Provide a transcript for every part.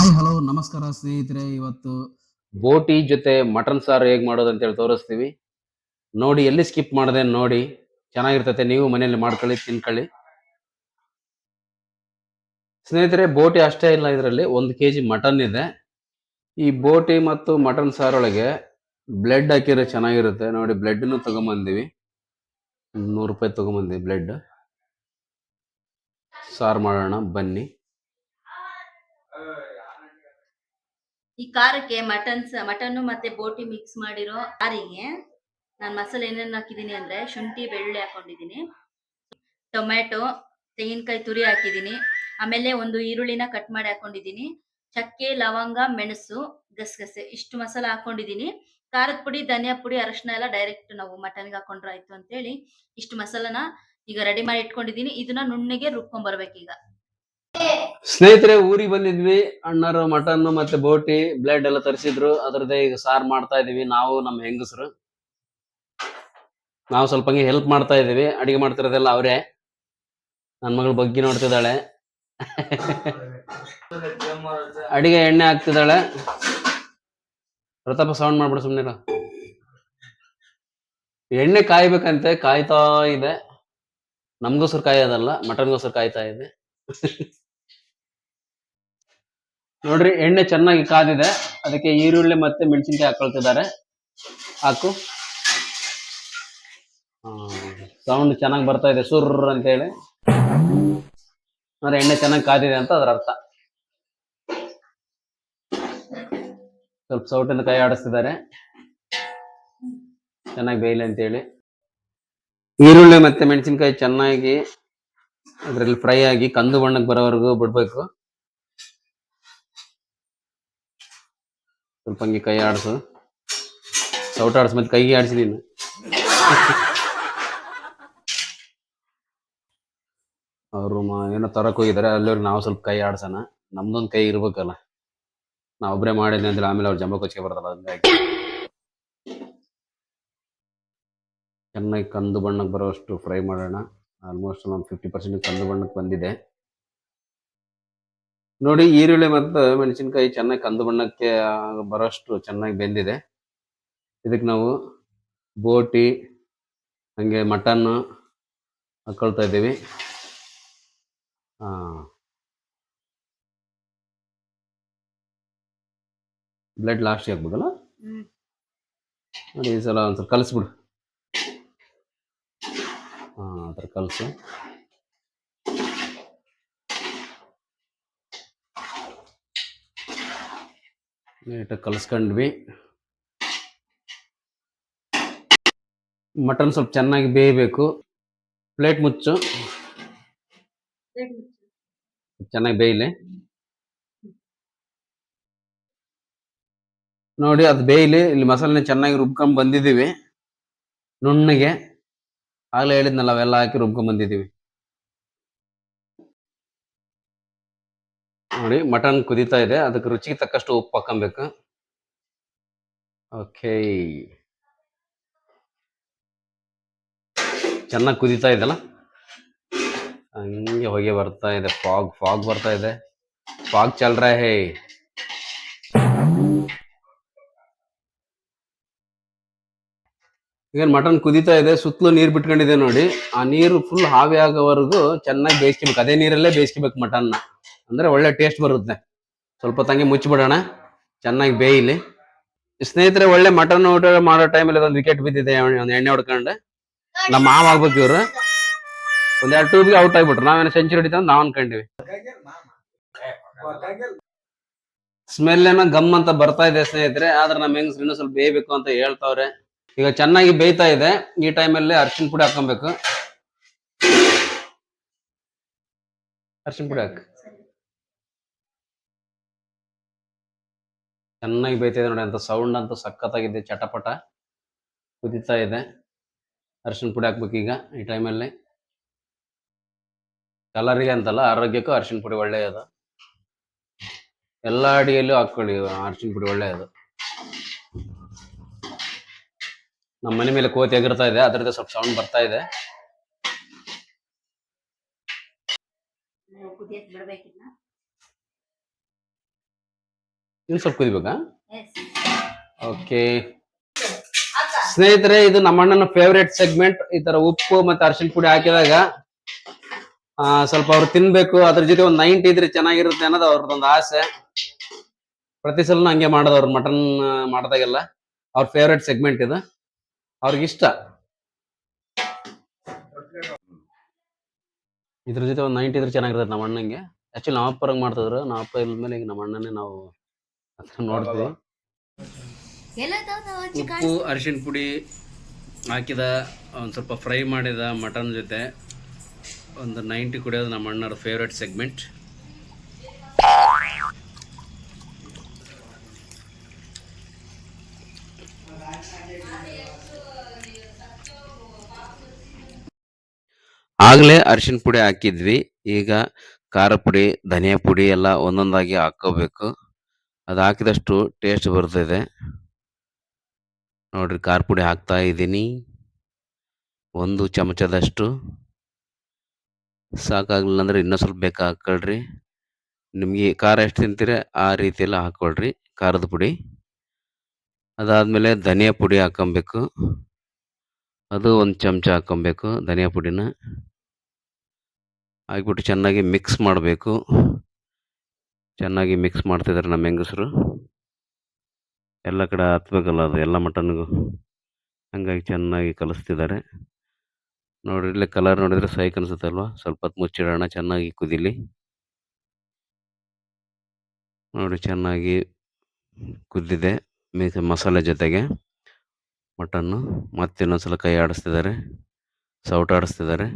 Hi, hello, ನಮಸ್ಕಾರ ಸ್ನೇಹಿತರೆ. ಇವತ್ತು ಬೋಟಿ ಜೊತೆ ಮಟನ್ ಸಾರು ಹೇಗೆ ಮಾಡೋದು ಅಂತೇಳಿ ತೋರಿಸ್ತೀವಿ. ನೋಡಿ, ಎಲ್ಲಿ ಸ್ಕಿಪ್ ಮಾಡದೆ ನೋಡಿ. ಚೆನ್ನಾಗಿರ್ತೈತೆ, ನೀವು ಮನೆಯಲ್ಲಿ ಮಾಡ್ಕೊಳ್ಳಿ, ತಿನ್ಕೊಳ್ಳಿ. ಸ್ನೇಹಿತರೆ, ಬೋಟಿ ಅಷ್ಟೇ ಇಲ್ಲ ಇದರಲ್ಲಿ, ಒಂದು ಕೆ ಜಿ ಮಟನ್ ಇದೆ. ಈ ಬೋಟಿ ಮತ್ತು ಮಟನ್ ಸಾರೊಳಗೆ ಬ್ಲೆಡ್ ಹಾಕಿದ್ರೆ ಚೆನ್ನಾಗಿರುತ್ತೆ. ನೋಡಿ, ಬ್ಲಡ್ನು ತಗೊಂಬಂದಿವಿ. ನೂರು ರೂಪಾಯಿ ತಗೊಂಬಂದಿವಿ ಬ್ಲಡ್. ಸಾರು ಮಾಡೋಣ, ಬನ್ನಿ. ಈ ಖಾರಕ್ಕೆ ಮಟನ್ ಮಟನ್ ಮತ್ತೆ ಬೋಟಿ ಮಿಕ್ಸ್ ಮಾಡಿರೋ ಖಾರಿಗೆ ನಾನು ಮಸಾಲೆ ಏನೇನು ಹಾಕಿದ್ದೀನಿ ಅಂದ್ರೆ ಶುಂಠಿ, ಬೆಳ್ಳುಳ್ಳಿ ಹಾಕೊಂಡಿದ್ದೀನಿ ಟೊಮ್ಯಾಟೊ, ತೆಂಗಿನಕಾಯಿ ತುರಿ ಹಾಕಿದ್ದೀನಿ ಆಮೇಲೆ ಒಂದು ಈರುಳ್ಳಿನ ಕಟ್ ಮಾಡಿ ಹಾಕೊಂಡಿದ್ದೀನಿ ಚಕ್ಕೆ, ಲವಂಗ, ಮೆಣಸು, ಗಸಗಸೆ ಇಷ್ಟು ಮಸಾಲ ಹಾಕೊಂಡಿದ್ದೀನಿ ಖಾರದ ಪುಡಿ, ಧನಿಯಾ ಪುಡಿ, ಅರಶಿನ ಎಲ್ಲ ಡೈರೆಕ್ಟ್ ನಾವು ಮಟನ್ಗೆ ಹಾಕೊಂಡ್ರೆ ಆಯ್ತು ಅಂತೇಳಿ ಇಷ್ಟು ಮಸಾಲನ ಈಗ ರೆಡಿ ಮಾಡಿ ಇಟ್ಕೊಂಡಿದ್ದೀನಿ ಇದನ್ನ ನುಣ್ಣಗೆ ರುಬ್ಕೊಂಡ್ ಬರ್ಬೇಕೀಗ. ಸ್ನೇಹಿತರೆ, ಊರಿಗೆ ಬಂದಿದ್ವಿ. ಅಣ್ಣರು, ಮಟನ್, ಮತ್ತೆ ಬೋಟಿ ಬ್ಲೆಡ್ ಎಲ್ಲ ತರಿಸಿದ್ರು. ಅದರದೇ ಈಗ ಸಾರ್ ಮಾಡ್ತಾ ಇದೀವಿ. ನಾವು ನಮ್ಮ ಹೆಂಗಸರು. ನಾವು ಸ್ವಲ್ಪ ಹಂಗೆ ಹೆಲ್ಪ್ ಮಾಡ್ತಾ ಇದೀವಿ. ಅಡಿಗೆ ಮಾಡ್ತಿರೋದೆಲ್ಲ ಅವರೇ. ನನ್ನ ಮಗಳು ಬಗ್ಗಿ ನೋಡ್ತಿದ್ದಾಳೆ. ಅಡಿಗೆ ಎಣ್ಣೆ ಹಾಕ್ತಿದ್ದಾಳೆ. ಪ್ರತಾಪ ಸೌಂಡ್ ಮಾಡ್ಬಿಡು ಸುಮ್ಮನೆ ಎಣ್ಣೆ ಕಾಯ್ಬೇಕಂತೆ. ಕಾಯ್ತಾ ಇದೆ. ನಮ್ಗೋಸ್ಕರ ಕಾಯೋದಲ್ಲ, ಮಟನ್ಗೋಸ್ಕರ ಕಾಯ್ತಾ ಇದೆ. ನೋಡ್ರಿ, ಎಣ್ಣೆ ಚೆನ್ನಾಗಿ ಕಾದಿದೆ. ಅದಕ್ಕೆ ಈರುಳ್ಳಿ ಮತ್ತೆ ಮೆಣಸಿನ್ಕಾಯಿ ಹಾಕೊಳ್ತಿದ್ದಾರೆ. ಹಾಕು. ಸೌಂಡ್ ಚೆನ್ನಾಗಿ ಬರ್ತಾ ಇದೆ. ಸುರ್ ಅಂತೇಳಿ ಅಂದ್ರೆ ಎಣ್ಣೆ ಚೆನ್ನಾಗಿ ಕಾದಿದೆ ಅಂತ ಅದರ ಅರ್ಥ. ಸ್ವಲ್ಪ ಸೌಟಿಂದ ಕೈ ಆಡಿಸ್ತಿದ್ದಾರೆ. ಚೆನ್ನಾಗಿ ಬೇಯಲಿ ಅಂತೇಳಿ ಈರುಳ್ಳಿ ಮತ್ತೆ ಮೆಣಸಿನ್ಕಾಯಿ ಚೆನ್ನಾಗಿ ಅದ್ರಲ್ಲಿ ಫ್ರೈ ಆಗಿ ಕಂದು ಬಣ್ಣಕ್ಕೆ ಬರೋವರೆಗೂ ಬಿಡ್ಬೇಕು. ಸ್ವಲ್ಪ ಹಂಗೆ ಕೈ ಆಡಿಸು. ಸೌಟ್ ಆಡಿಸ್ ಮತ್ತೆ ಕೈಗೆ ಆಡಿಸಿ ನೀನು. ಅವರು ಏನೋ ತರಕ್ ಹೋಗಿದ್ದಾರೆ ಅಲ್ಲಿವ್ರಿಗೆ ನಾವು ಸ್ವಲ್ಪ ಕೈ ಆಡ್ಸೋಣ. ನಮ್ದೊಂದು ಕೈ ಇರ್ಬೇಕಲ್ಲ. ನಾವು ಒಬ್ಬರೇ ಮಾಡಿದ್ವಿ ಅಂದ್ರೆ ಆಮೇಲೆ ಅವ್ರು ಜಂಬ ಕೊಚ್ಚಿಗೆ ಬರ್ತಲ್ಲ ಹಂಗಾಗಿ ಚೆನ್ನಾಗಿ ಕಂದು ಬಣ್ಣಕ್ಕೆ ಬರೋಷ್ಟು ಫ್ರೈ ಮಾಡೋಣ. ಆಲ್ಮೋಸ್ಟ್ ಒಂದು ಫಿಫ್ಟಿ ಪರ್ಸೆಂಟ್ ಕಂದು ಬಣ್ಣಕ್ಕೆ ಬಂದಿದೆ. ನೋಡಿ ಈರುಳ್ಳಿ ಮತ್ತು ಮೆಣಸಿನಕಾಯಿ ಚೆನ್ನಾಗಿ ಕಂದು ಬಣ್ಣಕ್ಕೆ ಬರೋಷ್ಟು ಚೆನ್ನಾಗಿ ಬೆಂದಿದೆ. ಇದಕ್ಕೆ ನಾವು ಬೋಟಿ ಹಂಗೆ ಮಟನ್ ಹಾಕೊಳ್ತಾ ಇದ್ದೀವಿ. ಬ್ಲಡ್ ಲಾಸ್ಟ್ ಆಗ್ಬೋದಲ್ಲ? ನೋಡಿ ಈ ಸಲ ಒಂದ್ಸಲ ಕಲಿಸ್ಬಿಡು. ಹಾಂ ಆ ಥರ ಕಲಸು. ನೀಟಾಗಿ ಕಲಿಸ್ಕೊಂಡ್ವಿ. ಮಟನ್ ಸ್ವಲ್ಪ ಚೆನ್ನಾಗಿ ಬೇಯಬೇಕು. ಪ್ಲೇಟ್ ಮುಚ್ಚು. ಚೆನ್ನಾಗಿ ಬೇಯಲಿ. ನೋಡಿ, ಅದು ಬೇಯಲಿ. ಇಲ್ಲಿ ಮಸಾಲೆ ಚೆನ್ನಾಗಿ ರುಬ್ಕೊಂಡ್ ಬಂದಿದ್ದೀವಿ. ನುಣ್ಣಗೆ. ಆಗ್ಲೇ ಹೇಳಿದ್ನಲ್ಲ, ಅವೆಲ್ಲ ಹಾಕಿ ರುಬ್ಕೊಂಡ್ ಬಂದಿದ್ದೀವಿ. ನೋಡಿ, ಮಟನ್ ಕುದೀತಾ ಇದೆ. ಅದಕ್ಕೆ ರುಚಿಗೆ ತಕ್ಕಷ್ಟು ಉಪ್ಪು ಹಾಕೊಬೇಕು ಓಕೆ. ಚೆನ್ನಾಗಿ ಕುದೀತಾ ಇದೆಲ್ಲ ಹಂಗೆ ಹೊಗೆ ಬರ್ತಾ ಇದೆ. ಫಾಗ್ ಫಾಗ್ ಬರ್ತಾ ಇದೆ. ಫಾಗ್ ಚಲ್ರ ಹೇ. ಈಗ ಮಟನ್ ಕುದೀತಾ ಇದೆ? ಸುತ್ತಲೂ ನೀರು ಬಿಟ್ಕೊಂಡಿದೆ ನೋಡಿ. ಆ ನೀರು ಫುಲ್ ಹಾವಿ ಆಗೋವರೆಗೂ ಚೆನ್ನಾಗಿ ಬೇಯಿಸ್ಕೋಬೇಕು. ಅದೇ ನೀರಲ್ಲೇ ಬೇಯಿಸ್ಕೋಬೇಕು ಮಟನ್ನ. ಅಂದ್ರೆ ಒಳ್ಳೆ ಟೇಸ್ಟ್ ಬರುತ್ತೆ. ಸ್ವಲ್ಪ ತಂಗಿ ಮುಚ್ಚಿಬಿಡೋಣ ಚೆನ್ನಾಗಿ ಬೇಯಿಲಿ. ಸ್ನೇಹಿತರೆ, ಒಳ್ಳೆ ಮಟನ್ ಊಟ ಮಾಡೋ ಟೈಮಲ್ಲಿ ಒಂದು ವಿಕೆಟ್ ಬಿದ್ದಿದೆ. ಒಂದು ಎಣ್ಣೆ ಹೊಡ್ಕೊಂಡು. ನಮ್ಮ ಮಾವ ಆಗ್ಬೇಕು ಇವರು. ಒಂದ್ ಎರಡು ಟೂಬ್ಗೆ ಔಟ್ ಆಗ್ಬಿಟ್ರು. ನಾವೇನೋ ಸೆಂಚುರಿ ಹೊಡಿತ ನಾವ್ ಅನ್ಕೊಂಡಿವಿ. ಸ್ಮೆಲ್ ಏನೋ ಗಮ್ ಅಂತ ಬರ್ತಾ ಇದೆ ಸ್ನೇಹಿತರೆ. ಆದ್ರೆ ನಮ್ಮ ಹೆಂಗಸ್ರು ಇನ್ನೂ ಸ್ವಲ್ಪ ಬೇಯಬೇಕು ಅಂತ ಹೇಳ್ತಾವ್ರೆ. ಈಗ ಚೆನ್ನಾಗಿ ಬೇಯ್ತಾ ಇದೆ. ಈ ಟೈಮಲ್ಲಿ ಅರ್ಶಿನ ಪುಡಿ ಹಾಕೊಬೇಕು ಅರ್ಶಿನ ಪುಡಿ ಹಾಕ. ಚೆನ್ನಾಗಿ ಬೇಯ್ತಾ ಇದೆ ನೋಡಿ, ಅಂತ ಸೌಂಡ್ ಅಂತೂ ಸಖತ್ತಾಗಿದೆ, ಚಟಪಟ. ಕುದೀತಾ ಇದೆ. ಅರ್ಶಿನ ಪುಡಿ ಹಾಕ್ಬೇಕು ಈಗ ಈ ಟೈಮಲ್ಲಿ ಕಲರಿಗೆ ಅಂತಲ್ಲ, ಆರೋಗ್ಯಕ್ಕೂ ಅರ್ಶಿನ ಪುಡಿ ಒಳ್ಳೆಯದು. ಎಲ್ಲ ಅಡಿಗೆಯಲ್ಲೂ ಹಾಕೊಳ್ಳಿ ಅರ್ಶಿನ ಪುಡಿ ಒಳ್ಳೆಯದು. ನಮ್ಮ ಮನೆ ಮೇಲೆ ಕೋತಿ ಎಗರ್ತಾ ಇದೆ, ಅದರದ್ದು ಸ್ವಲ್ಪ ಸೌಂಡ್ ಬರ್ತಾ ಇದೆ. ಇನ್ನು ಸ್ವಲ್ಪ ಕುದಿಬೇಕಾ? ಓಕೆ ಸ್ನೇಹಿತರೆ ಇದು ನಮ್ಮ ಅಣ್ಣನ ಫೇವ್ರೇಟ್ ಸೆಗ್ಮೆಂಟ್ ಈ ತರ ಉಪ್ಪು ಮತ್ತೆ ಅರಿಶಿನ ಪುಡಿ ಹಾಕಿದಾಗ ಆ, ಸ್ವಲ್ಪ ಅವ್ರು ತಿನ್ಬೇಕು ಅದ್ರ ಜೊತೆ ಒಂದು ನೈಂಟಿ ಇದ್ರೆ ಚೆನ್ನಾಗಿರುತ್ತೆ ಅನ್ನೋದು ಅವ್ರದ್ದೊಂದು ಆಸೆ. ಪ್ರತಿ ಸಲ ಹಂಗೆ ಮಾಡೋದು ಅವ್ರು ಮಟನ್ ಮಾಡಿದಾಗೆಲ್ಲ. ಅವ್ರ ಫೇವ್ರೇಟ್ ಸೆಗ್ಮೆಂಟ್ ಇದು. ಅವ್ರಿಗಿಷ್ಟ. ಇದ್ರ ಜೊತೆ ಒಂದು ನೈಂಟಿ ಇದ್ರೆ ಚೆನ್ನಾಗಿರುತ್ತೆ ನಮ್ಮ ಅಣ್ಣಂಗೆ ಆಕ್ಚುಲಿ ನಮ್ಮ ಅಪ್ಪರಂಗೆ ಮಾಡ್ತಿದ್ರು ನಮ್ಮ ಅಪ್ಪ ಮೇಲೆ ಈಗ ನಮ್ಮ ಅಣ್ಣನೇ ನಾವು ನೋಡ್ತೀವಿ. ಉಪ್ಪು ಅರಿಶಿನ ಪುಡಿ ಹಾಕಿದ ಒಂದು ಸ್ವಲ್ಪ ಫ್ರೈ ಮಾಡಿದ ಮಟನ್ ಜೊತೆ ಒಂದು ನೈಂಟಿ ಕುಡಿಯೋದು ನಮ್ಮ ಅಣ್ಣರ ಫೇವ್ರೆಟ್ ಸೆಗ್ಮೆಂಟ್ ಆಗಲೇ ಅರಿಶಿನ ಪುಡಿ ಹಾಕಿದ್ವಿ. ಈಗ ಖಾರ ಪುಡಿ ಧನಿಯಾ ಪುಡಿ ಎಲ್ಲ ಒಂದೊಂದಾಗಿ ಹಾಕೋಬೇಕು ಅದು ಹಾಕಿದಷ್ಟು ಟೇಸ್ಟ್ ಬರ್ತಿದೆ. ನೋಡಿರಿ ಖಾರ ಪುಡಿ ಹಾಕ್ತಾ ಇದ್ದೀನಿ. ಒಂದು ಚಮಚದಷ್ಟು. ಸಾಕಾಗಲಿಲ್ಲ ಅಂದರೆ ಇನ್ನೂ ಸ್ವಲ್ಪ ಬೇಕಾ ಹಾಕ್ಕೊಳ್ರಿ ನಿಮಗೆ ಖಾರ ಎಷ್ಟು ತಿಂತೀರ ಆ ರೀತಿಯೆಲ್ಲ ಹಾಕ್ಕೊಳ್ರಿ ಖಾರದ ಪುಡಿ. ಅದಾದಮೇಲೆ ಧನಿಯಾ ಪುಡಿ ಹಾಕೊಬೇಕು ಅದು ಒಂದು ಚಮಚ ಹಾಕೊಬೇಕು ಧನಿಯಾ ಪುಡಿನ. ಹಾಕ್ಬಿಟ್ಟು ಚೆನ್ನಾಗಿ ಮಿಕ್ಸ್ ಮಾಡಬೇಕು. ಚೆನ್ನಾಗಿ ಮಿಕ್ಸ್ ಮಾಡ್ತಿದ್ದಾರೆ ನಮ್ಮ ಹೆಂಗಸರು. ಎಲ್ಲ ಕಡೆ ಹತ್ಬೇಕಲ್ಲ ಅದು, ಎಲ್ಲ ಮಟನ್ಗೂ. ಹಂಗಾಗಿ ಚೆನ್ನಾಗಿ ಕಲಿಸ್ತಿದ್ದಾರೆ ನೋಡಿರಿ ಇಲ್ಲಿ ಕಲರ್ ನೋಡಿದರೆ ಸೈಕ್ ಅನಿಸುತ್ತಲ್ವ ಸ್ವಲ್ಪ ಹೊತ್ತು ಮುಚ್ಚಿಡೋಣ, ಚೆನ್ನಾಗಿ ಕುದಿಲಿ. ನೋಡಿ, ಚೆನ್ನಾಗಿ ಕುದ್ದಿದೆ ಮೀಸ ಮಸಾಲೆ ಜೊತೆಗೆ ಮಟನ್ನು. ಮತ್ತೆ ಇನ್ನೊಂದ್ಸಲ ಕೈ ಆಡಿಸ್ತಿದ್ದಾರೆ ಸೌಟ್ ಆಡಿಸ್ತಿದ್ದಾರೆ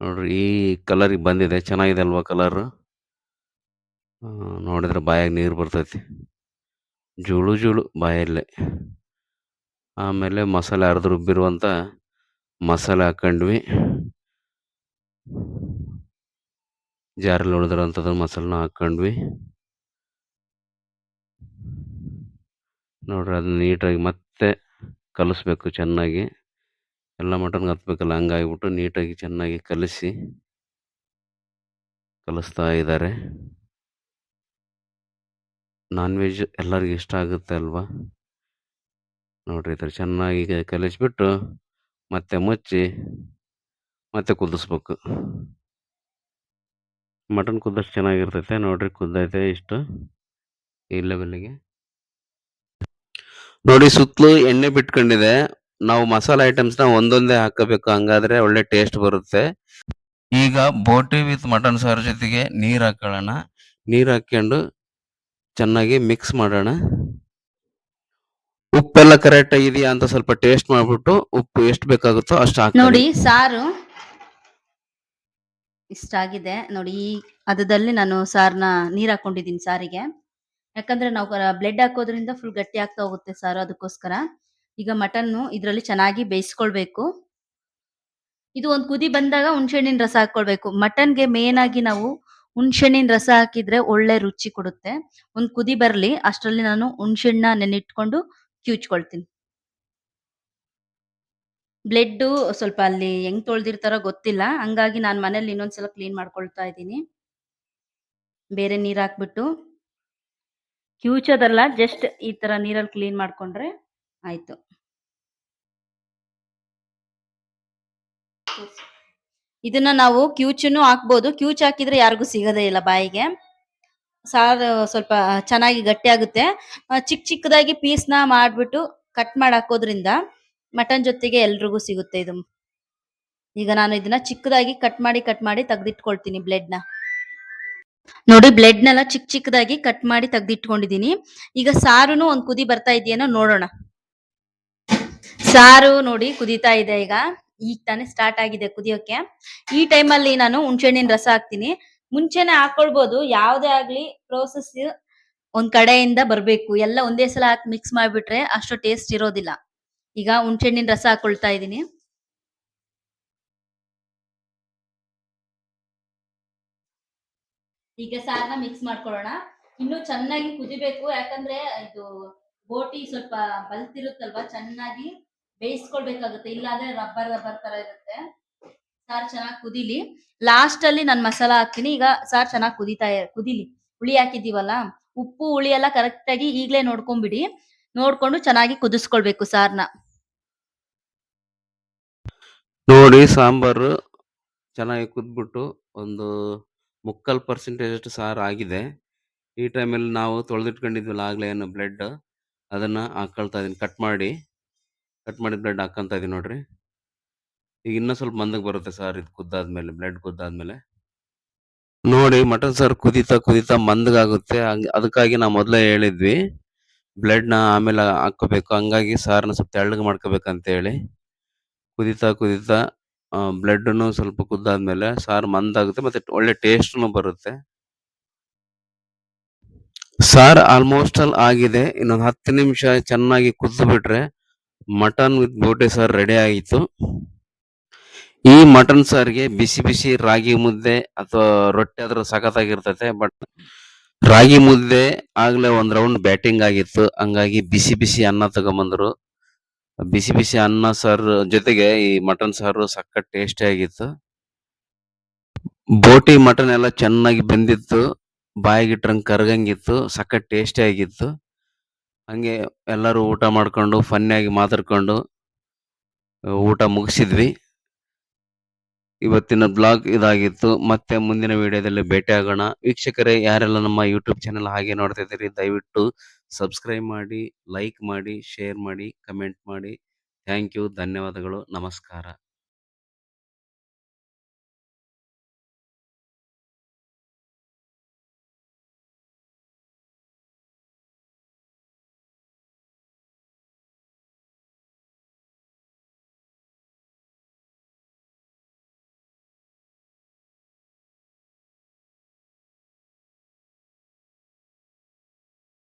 ನೋಡ್ರಿ, ಈ ಕಲರಿಗೆ ಬಂದಿದೆ. ಚೆನ್ನಾಗಿದೆ ಅಲ್ವಾ ಕಲರು ನೋಡಿದ್ರೆ ಬಾಯಾಗ ನೀರು ಬರ್ತೈತಿ. ಜುಳು ಜುಳು ಬಾಯಲ್ಲಿ. ಆಮೇಲೆ ಮಸಾಲೆ ಅರ್ಧ ರುಬ್ಬಿರುವಂಥ ಮಸಾಲೆ ಹಾಕ್ಕೊಂಡ್ವಿ. ಜಾರಲ್ಲಿ ಉಳಿದಿರೋಂಥದ್ದು ಮಸಾಲನ ಹಾಕ್ಕೊಂಡ್ವಿ. ನೋಡ್ರಿ ಅದನ್ನ ನೀಟಾಗಿ ಮತ್ತೆ ಕಲಿಸ್ಬೇಕು ಚೆನ್ನಾಗಿ. ಎಲ್ಲ ಮಟನ್ಗೆ ಹತ್ಬೇಕಲ್ಲ, ಹಂಗಾಗಿಬಿಟ್ಟು ನೀಟಾಗಿ ಚೆನ್ನಾಗಿ ಕಲಿಸಿ ಕಲಿಸ್ತಾ ಇದ್ದಾರೆ ನಾನ್ ವೆಜ್ ಎಲ್ಲರಿಗೂ ಇಷ್ಟ ಆಗುತ್ತೆ ಅಲ್ವಾ? ನೋಡ್ರಿ ಈ ಚೆನ್ನಾಗಿ ಕಲಿಸ್ಬಿಟ್ಟು ಮತ್ತೆ ಮುಚ್ಚಿ ಮತ್ತೆ ಕುದಿಸ್ಬೇಕು. ಮಟನ್ ಕುದ್ದಷ್ಟು ಚೆನ್ನಾಗಿರ್ತೈತೆ, ನೋಡ್ರಿ ಕುದ್ದೈತೆ ಇಷ್ಟು ಈ ಲೆವೆಲ್ಗೆ ನೋಡಿ ಸುತ್ತಲೂ ಎಣ್ಣೆ ಬಿಟ್ಕೊಂಡಿದೆ. ನಾವು ಮಸಾಲೆ ಐಟಮ್ಸ್ನ ಒಂದೊಂದೇ ಹಾಕಬೇಕು, ಹಂಗಾದ್ರೆ ಒಳ್ಳೆ ಟೇಸ್ಟ್ ಬರುತ್ತೆ. ಈಗ ಬೋಟಿ ವಿತ್ ಮಟನ್ ಸಾರು ಜೊತೆಗೆ ನೀರು ಹಾಕೊಳ್ಳೋಣ. ನೀರು ಹಾಕ್ಕೊಂಡು ಚೆನ್ನಾಗಿ ಮಿಕ್ಸ್ ಮಾಡೋಣ. ಉಪ್ಪೆಲ್ಲ ಕರೆಕ್ಟ್ ಆಗಿದೆಯಾ ಅಂತ ಸ್ವಲ್ಪ ಟೇಸ್ಟ್ ಮಾಡ್ಬಿಟ್ಟು ಉಪ್ಪು ಎಷ್ಟು ಬೇಕಾಗುತ್ತೋ ಅಷ್ಟು ಹಾಕಿ ನೋಡಿ, ಸಾರು ಇಷ್ಟ ಆಗಿದೆ. ನೋಡಿ, ಈ ಹದದಲ್ಲಿ ನಾನು ಸಾರ್ನ ನೀರ್ ಹಾಕೊಂಡಿದ್ದೀನಿ ಸಾರಿಗೆ. ಯಾಕಂದ್ರೆ ನಾವು ಬ್ಲೆಡ್ ಹಾಕೋದ್ರಿಂದ ಫುಲ್ ಗಟ್ಟಿ ಆಗ್ತಾ ಹೋಗುತ್ತೆ ಸಾರು ಅದಕ್ಕೋಸ್ಕರ. ಈಗ ಮಟನ್ ಇದರಲ್ಲಿ ಚೆನ್ನಾಗಿ ಬೇಯಿಸ್ಕೊಳ್ಬೇಕು. ಇದು ಒಂದು ಕುದಿ ಬಂದಾಗ ಹುಣ್ಸೆಹಣ್ಣಿನ ರಸ ಹಾಕೊಳ್ಬೇಕು ಮಟನ್ಗೆ ಮೇನ್ ಆಗಿ ನಾವು ಹುಣ್ಸೆಹಣ್ಣಿನ ರಸ ಹಾಕಿದ್ರೆ ಒಳ್ಳೆ ರುಚಿ ಕೊಡುತ್ತೆ. ಒಂದ್ ಕುದಿ ಬರಲಿ, ಅಷ್ಟರಲ್ಲಿ ನಾನು ಹುಣ್ಸೆಣ್ಣ ನೆನಿಟ್ಕೊಂಡು ಕ್ಯೂಚ್ಕೊಳ್ತೀನಿ. ಬ್ಲೆಡ್ ಸ್ವಲ್ಪ ಅಲ್ಲಿ ಹೆಂಗ್ ತೊಳ್ದಿರ್ತಾರೋ ಗೊತ್ತಿಲ್ಲ. ಹಂಗಾಗಿ ನಾನು ಮನೇಲಿ ಇನ್ನೊಂದ್ಸಲ ಕ್ಲೀನ್ ಮಾಡ್ಕೊಳ್ತಾ ಇದ್ದೀನಿ. ಬೇರೆ ನೀರ್ ಹಾಕ್ಬಿಟ್ಟು. ಕ್ಯೂಚೋದಲ್ಲ, ಜಸ್ಟ್ ಈ ತರ ನೀರಲ್ಲಿ ಕ್ಲೀನ್ ಮಾಡ್ಕೊಂಡ್ರೆ ಆಯ್ತು. ಇದನ್ನ ನಾವು ಕ್ಯೂಚನ್ನು ಹಾಕ್ಬೋದು. ಕ್ಯೂಚ್ ಹಾಕಿದ್ರೆ ಯಾರಿಗೂ ಸಿಗೋದೇ ಇಲ್ಲ ಬಾಯಿಗೆ. ಸಾರು ಸ್ವಲ್ಪ ಚೆನ್ನಾಗಿ ಗಟ್ಟಿ ಆಗುತ್ತೆ. ಆ, ಚಿಕ್ಕ ಚಿಕ್ಕದಾಗಿ ಪೀಸ್ನ ಮಾಡಿಬಿಟ್ಟು ಕಟ್ ಮಾಡಿ ಹಾಕೋದ್ರಿಂದ ಮಟನ್ ಜೊತೆಗೆ ಎಲ್ರಿಗೂ ಸಿಗುತ್ತೆ ಇದು. ಈಗ ನಾನು ಇದನ್ನ ಚಿಕ್ಕದಾಗಿ ಕಟ್ ಮಾಡಿ ಕಟ್ ಮಾಡಿ ತೆಗ್ದಿಟ್ಕೊಳ್ತೀನಿ ಬ್ಲೆಡ್ನ. ನೋಡಿ ಬ್ಲೆಡ್ ನೆಲ್ಲ ಚಿಕ್ಕ ಚಿಕ್ಕದಾಗಿ ಕಟ್ ಮಾಡಿ ತೆಗ್ದಿಟ್ಕೊಂಡಿದೀನಿ ಈಗ ಸಾರುನು ಒಂದ್ ಕುದಿ ಬರ್ತಾ ಇದೆಯೇನೋ ನೋಡೋಣ. ಸಾರು ನೋಡಿ ಕುದೀತಾ ಇದೆ ಈಗ. ಈಗ ತಾನೇ ಸ್ಟಾರ್ಟ್ ಆಗಿದೆ ಕುದಿಯೋಕೆ. ಈ ಟೈಮಲ್ಲಿ ನಾನು ಹುಣ್ಸೆಹಣ್ಣಿನ ರಸ ಹಾಕ್ತೀನಿ. ಮುಂಚೆನೆ ಹಾಕೊಳ್ಬೋದು. ಯಾವ್ದೇ ಆಗ್ಲಿ ಪ್ರೋಸೆಸ್ ಒಂದ್ ಕಡೆಯಿಂದ ಬರ್ಬೇಕು. ಎಲ್ಲ ಒಂದೇ ಸಲ ಹಾಕಿ ಮಿಕ್ಸ್ ಮಾಡ್ಬಿಟ್ರೆ ಅಷ್ಟು ಟೇಸ್ಟ್ ಇರೋದಿಲ್ಲ. ಈಗ ಹುಣ್ಸೆಹಣ್ಣಿನ ರಸ ಹಾಕೊಳ್ತಾ ಇದೀನಿ ಈಗ ಸಾರ್ನ ಮಿಕ್ಸ್ ಮಾಡ್ಕೊಳ್ಳೋಣ. ಇನ್ನು ಚೆನ್ನಾಗಿ ಕುದಿಬೇಕು. ಯಾಕಂದ್ರೆ ಇದು ಬೋಟಿ ಸ್ವಲ್ಪ ಬಲ್ತಿರುತ್ತಲ್ವಾ? ಚೆನ್ನಾಗಿ ಬೇಯಿಸ್ಕೊಳ್ಬೇಕಾಗುತ್ತೆ. ಇಲ್ಲಾಂದ್ರೆ ರಬ್ಬರ್ ರಬ್ಬರ್ ತರ ಇರುತ್ತೆ. ಸಾರ್ ಚೆನ್ನಾಗಿ ಕುದಿಲಿ. ಲಾಸ್ಟ್ ಅಲ್ಲಿ ನಾನು ಮಸಾಲ ಹಾಕ್ತೀನಿ. ಈಗ ಸಾರ್ ಚೆನ್ನಾಗಿ ಕುದಿತಾ ಕುದಿಲಿ. ಹುಳಿ ಹಾಕಿದೀವಲ್ಲ ಉಪ್ಪು, ಹುಳಿ ಎಲ್ಲ ಕರೆಕ್ಟ್ ಆಗಿ ಈಗ್ಲೇ ನೋಡ್ಕೊಂಡ್ಬಿಡಿ ನೋಡ್ಕೊಂಡು ಚೆನ್ನಾಗಿ ಕುದಿಸ್ಕೊಳ್ಬೇಕು ಸಾರ್ನ. ನೋಡಿ, ಸಾಂಬಾರು ಚೆನ್ನಾಗಿ ಕುದ್ಬಿಟ್ಟು ಒಂದು ಮುಕ್ಕಲ್ ಪರ್ಸೆಂಟೇಜ್ ಅಷ್ಟು ಸಾರು ಆಗಿದೆ. ಈ ಟೈಮಲ್ಲಿ ನಾವು ತೊಳೆದಿಟ್ಕೊಂಡಿದ್ವಲ್ಲ ಆಗ್ಲೇ ಏನು ಬ್ಲೆಡ್ ಅದನ್ನ ಹಾಕೊಳ್ತಾ ಇದೀನಿ ಕಟ್ ಮಾಡಿ. ಕಟ್ ಮಾಡಿದ ಬ್ಲಡ್ ಹಾಕ್ಕೊಂತ ಇದೀನಿ ನೋಡ್ರಿ. ಈಗ ಇನ್ನೂ ಸ್ವಲ್ಪ ಮಂದಕ್ಕೆ ಬರುತ್ತೆ ಸರ್ ಇದು ಕುದ್ದಾದ್ಮೇಲೆ, ಬ್ಲಡ್ ಕುದ್ದಾದ್ಮೇಲೆ. ನೋಡಿ ಮಟನ್ ಸರ್ ಕುದೀತಾ ಕುದೀತಾ ಮಂದಗಾಗುತ್ತೆ ಅದಕ್ಕಾಗಿ ನಾವು ಮೊದಲೇ ಹೇಳಿದ್ವಿ, ಬ್ಲಡ್ನ ಆಮೇಲೆ ಹಾಕ್ಕೋಬೇಕು. ಹಂಗಾಗಿ ಸಾರನ್ನ ಸ್ವಲ್ಪ ತೆಳ್ಳಗೆ ಮಾಡ್ಕೋಬೇಕಂತ ಹೇಳಿ ಕುದೀತಾ ಕುದೀತಾ ಬ್ಲಡ್ನು ಸ್ವಲ್ಪ ಕುದ್ದಾದ್ಮೇಲೆ ಸಾರು ಮಂದಾಗುತ್ತೆ ಮತ್ತೆ ಒಳ್ಳೆ ಟೇಸ್ಟ್ನು ಬರುತ್ತೆ. ಸಾರು ಆಲ್ಮೋಸ್ಟ್ ಆಲ್ ಆಗಿದೆ. ಇನ್ನೊಂದು ಹತ್ತು ನಿಮಿಷ ಚೆನ್ನಾಗಿ ಕುದ್ದು ಬಿಟ್ರೆ ಮಟನ್ ವಿತ್ ಬೋಟಿ ಸಾರ್ ರೆಡಿ ಆಗಿತ್ತು. ಈ ಮಟನ್ ಸಾರಿಗೆ ಬಿಸಿ ಬಿಸಿ ರಾಗಿ ಮುದ್ದೆ ಅಥವಾ ರೊಟ್ಟಿ ಆದ್ರೂ ಸಖತ್ತಾಗಿರ್ತೈತೆ, ಬಟ್ ರಾಗಿ ಮುದ್ದೆ ಆಗ್ಲೇ ಒಂದ್ ರೌಂಡ್ ಬ್ಯಾಟಿಂಗ್ ಆಗಿತ್ತು. ಹಂಗಾಗಿ ಬಿಸಿ ಬಿಸಿ ಅನ್ನ ತಗೊಂಬಂದ್ರು. ಬಿಸಿ ಬಿಸಿ ಅನ್ನ ಸಾರು ಜೊತೆಗೆ ಈ ಮಟನ್ ಸಾರು ಸಖತ್ ಟೇಸ್ಟಿ ಆಗಿತ್ತು. ಬೋಟಿ ಮಟನ್ ಎಲ್ಲ ಚೆನ್ನಾಗಿ ಬೆಂದಿತ್ತು. ಬಾಯಿಗಿಟ್ರಂಗ್ ಕರ್ಗಂಗಿತ್ತು ಸಖತ್ ಟೇಸ್ಟಿ ಆಗಿತ್ತು. ಹಂಗೆ ಎಲ್ಲರೂ ಊಟ ಮಾಡ್ಕೊಂಡು ಫನ್ನಿಯಾಗಿ ಮಾತಾಡ್ಕೊಂಡು ಊಟ ಮುಗಿಸಿದ್ವಿ. ಇವತ್ತಿನ ಬ್ಲಾಗ್ ಇದಾಗಿತ್ತು. ಮತ್ತೆ ಮುಂದಿನ ವಿಡಿಯೋದಲ್ಲಿ ಭೇಟಿ ಆಗೋಣ. ವೀಕ್ಷಕರೇ, ಯಾರೆಲ್ಲ ನಮ್ಮ ಯೂಟ್ಯೂಬ್ ಚಾನೆಲ್ ಹಾಗೆ ನೋಡ್ತಾ ಇದ್ದೀರಿ ದಯವಿಟ್ಟು ಸಬ್ಸ್ಕ್ರೈಬ್ ಮಾಡಿ, ಲೈಕ್ ಮಾಡಿ, ಶೇರ್ ಮಾಡಿ, ಕಮೆಂಟ್ ಮಾಡಿ. ಥ್ಯಾಂಕ್ ಯು, ಧನ್ಯವಾದಗಳು, ನಮಸ್ಕಾರ.